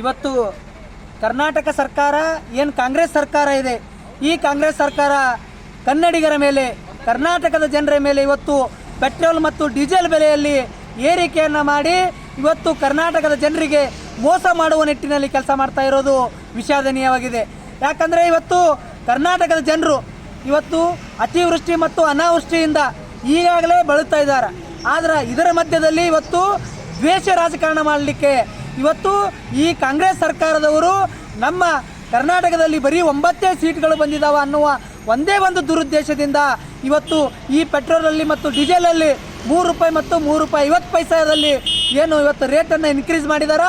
ಇವತ್ತು ಕರ್ನಾಟಕ ಸರ್ಕಾರ, ಏನು ಕಾಂಗ್ರೆಸ್ ಸರ್ಕಾರ ಇದೆ, ಈ ಕಾಂಗ್ರೆಸ್ ಸರ್ಕಾರ ಕನ್ನಡಿಗರ ಮೇಲೆ, ಕರ್ನಾಟಕದ ಜನರ ಮೇಲೆ ಇವತ್ತು ಪೆಟ್ರೋಲ್ ಮತ್ತು ಡೀಸೆಲ್ ಬೆಲೆಯಲ್ಲಿ ಏರಿಕೆಯನ್ನು ಮಾಡಿ ಇವತ್ತು ಕರ್ನಾಟಕದ ಜನರಿಗೆ ಮೋಸ ಮಾಡುವ ನಿಟ್ಟಿನಲ್ಲಿ ಕೆಲಸ ಮಾಡ್ತಾ ಇರೋದು ವಿಷಾದನೀಯವಾಗಿದೆ. ಯಾಕಂದರೆ ಇವತ್ತು ಕರ್ನಾಟಕದ ಜನರು ಇವತ್ತು ಅತಿವೃಷ್ಟಿ ಮತ್ತು ಅನಾವೃಷ್ಟಿಯಿಂದ ಈಗಾಗಲೇ ಬಳಲ್ತಾ ಇದ್ದಾರೆ. ಆದರೆ ಇದರ ಮಧ್ಯದಲ್ಲಿ ಇವತ್ತು ದ್ವೇಷ ರಾಜಕಾರಣ ಮಾಡಲಿಕ್ಕೆ ಇವತ್ತು ಈ ಕಾಂಗ್ರೆಸ್ ಸರ್ಕಾರದವರು ನಮ್ಮ ಕರ್ನಾಟಕದಲ್ಲಿ ಬರೀ ಒಂಬತ್ತೇ ಸೀಟ್ಗಳು ಬಂದಿದ್ದಾವೆ ಅನ್ನುವ ಒಂದೇ ಒಂದು ದುರುದ್ದೇಶದಿಂದ ಇವತ್ತು ಈ ಪೆಟ್ರೋಲಲ್ಲಿ ಮತ್ತು ಡೀಸೆಲಲ್ಲಿ ಮೂರು ರೂಪಾಯಿ ಮತ್ತು ಮೂರು ರೂಪಾಯಿ ಐವತ್ತು ಪೈಸಾದಲ್ಲಿ ಏನು ಇವತ್ತು ರೇಟನ್ನು ಇನ್ಕ್ರೀಸ್ ಮಾಡಿದಾರ?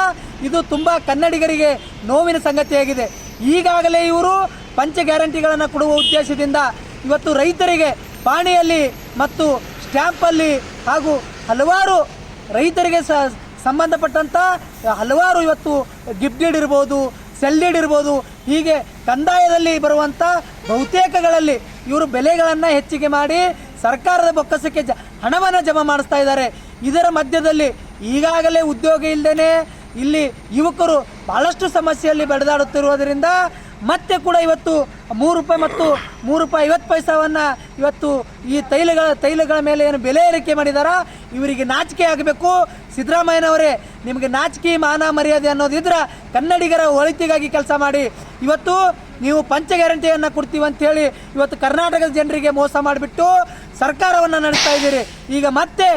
ಇದು ತುಂಬ ಕನ್ನಡಿಗರಿಗೆ ನೋವಿನ ಸಂಗತಿಯಾಗಿದೆ ಈಗಾಗಲೇ ಇವರು ಪಂಚ ಗ್ಯಾರಂಟಿಗಳನ್ನು ಕೊಡುವ ಉದ್ದೇಶದಿಂದ ಇವತ್ತು ರೈತರಿಗೆ ಪಾಣಿಯಲ್ಲಿ ಮತ್ತು ಸ್ಟ್ಯಾಂಪಲ್ಲಿ ಹಾಗೂ ಹಲವಾರು ರೈತರಿಗೆ ಸ ಸಂಬಂಧಪಟ್ಟಂಥ ಹಲವಾರು ಇವತ್ತು ಗಿಫ್ಟ್ ಡೀಡ್ ಇರ್ಬೋದು ಸೆಲ್ ಡೀಡ್ ಇರ್ಬೋದು ಹೀಗೆ ಕಂದಾಯದಲ್ಲಿ ಬರುವಂಥ ಬಹುತೇಕಗಳಲ್ಲಿ ಇವರು ಬೆಲೆಗಳನ್ನು ಹೆಚ್ಚಿಗೆ ಮಾಡಿ ಸರ್ಕಾರದ ಬೊಕ್ಕಸಕ್ಕೆ ಜ, ಹಣವನ್ನು ಜಮಾ ಮಾಡಿಸ್ತಾ ಇದ್ದಾರೆ. ಇದರ ಮಧ್ಯದಲ್ಲಿ ಈಗಾಗಲೇ ಉದ್ಯೋಗ ಇಲ್ಲದೇ ಇಲ್ಲಿ ಯುವಕರು ಬಹಳಷ್ಟು ಸಮಸ್ಯೆಯಲ್ಲಿ ಬೆಳೆದಾಡುತ್ತಿರುವುದರಿಂದ ಮತ್ತೆ ಕೂಡ ಇವತ್ತು ಮೂರು ರೂಪಾಯಿ ಮತ್ತು ಮೂರು ರೂಪಾಯಿ ಐವತ್ತು ಪೈಸಾವನ್ನು ಇವತ್ತು ಈ ತೈಲಗಳ ತೈಲಗಳ ಮೇಲೆ ಏನು ಬೆಲೆ ಏರಿಕೆ ಮಾಡಿದಾರ? ಇವರಿಗೆ ನಾಚಿಕೆ ಆಗಬೇಕು. ಸಿದ್ದರಾಮಯ್ಯನವರೇ, ನಿಮಗೆ ನಾಚಿಕೆ ಮಾನ ಮರ್ಯಾದೆ ಅನ್ನೋದಿದ್ರೆ ಕನ್ನಡಿಗರ ಒಳಿತಿಗಾಗಿ ಕೆಲಸ ಮಾಡಿ. ಇವತ್ತು ನೀವು ಪಂಚ ಗ್ಯಾರಂಟಿಯನ್ನು ಕೊಡ್ತೀವಿ ಅಂತೇಳಿ ಇವತ್ತು ಕರ್ನಾಟಕದ ಜನರಿಗೆ ಮೋಸ ಮಾಡಿಬಿಟ್ಟು ಸರ್ಕಾರವನ್ನು ನಡೆಸ್ತಾ ಇದ್ದೀರಿ. ಈಗ ಮತ್ತೆ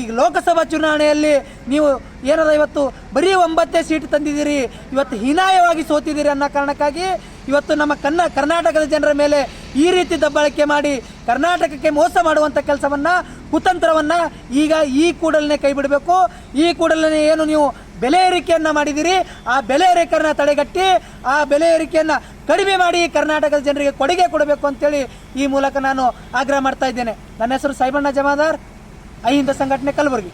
ಈಗ ಲೋಕಸಭಾ ಚುನಾವಣೆಯಲ್ಲಿ ನೀವು ಏನದ ಇವತ್ತು ಬರೀ ಒಂಬತ್ತೇ ಸೀಟ್ ತಂದಿದ್ದೀರಿ. ಇವತ್ತು ಹೀನಾಯವಾಗಿ ಸೋತಿದ್ದೀರಿ ಅನ್ನೋ ಕಾರಣಕ್ಕಾಗಿ ಇವತ್ತು ನಮ್ಮ ಕನ್ನ, ಕರ್ನಾಟಕದ ಜನರ ಮೇಲೆ ಈ ರೀತಿ ದಬ್ಬಳಕೆ ಮಾಡಿ ಕರ್ನಾಟಕಕ್ಕೆ ಮೋಸ ಮಾಡುವಂಥ ಕೆಲಸವನ್ನು, ಕುತಂತ್ರವನ್ನು ಈಗ ಈ ಕೂಡಲೇ ಕೈ ಬಿಡಬೇಕು ಈ ಕೂಡಲೇ ಏನು ನೀವು ಬೆಲೆ ಏರಿಕೆಯನ್ನು ಮಾಡಿದ್ದೀರಿ, ಆ ಬೆಲೆ ಏರಿಕೆಯನ್ನು ತಡೆಗಟ್ಟಿ, ಆ ಬೆಲೆ ಏರಿಕೆಯನ್ನು ಕಡಿಮೆ ಮಾಡಿ ಕರ್ನಾಟಕದ ಜನರಿಗೆ ಕೊಡುಗೆ ಕೊಡಬೇಕು ಅಂತೇಳಿ ಈ ಮೂಲಕ ನಾನು ಆಗ್ರಹ ಮಾಡ್ತಾ ಇದ್ದೇನೆ. ನನ್ನ ಹೆಸರು ಸೈಬಣ್ಣ ಜಮಾದಾರ್. ಅಹಿಂದ ಸಂಘಟನೆ ಕಲಬುರಗಿ.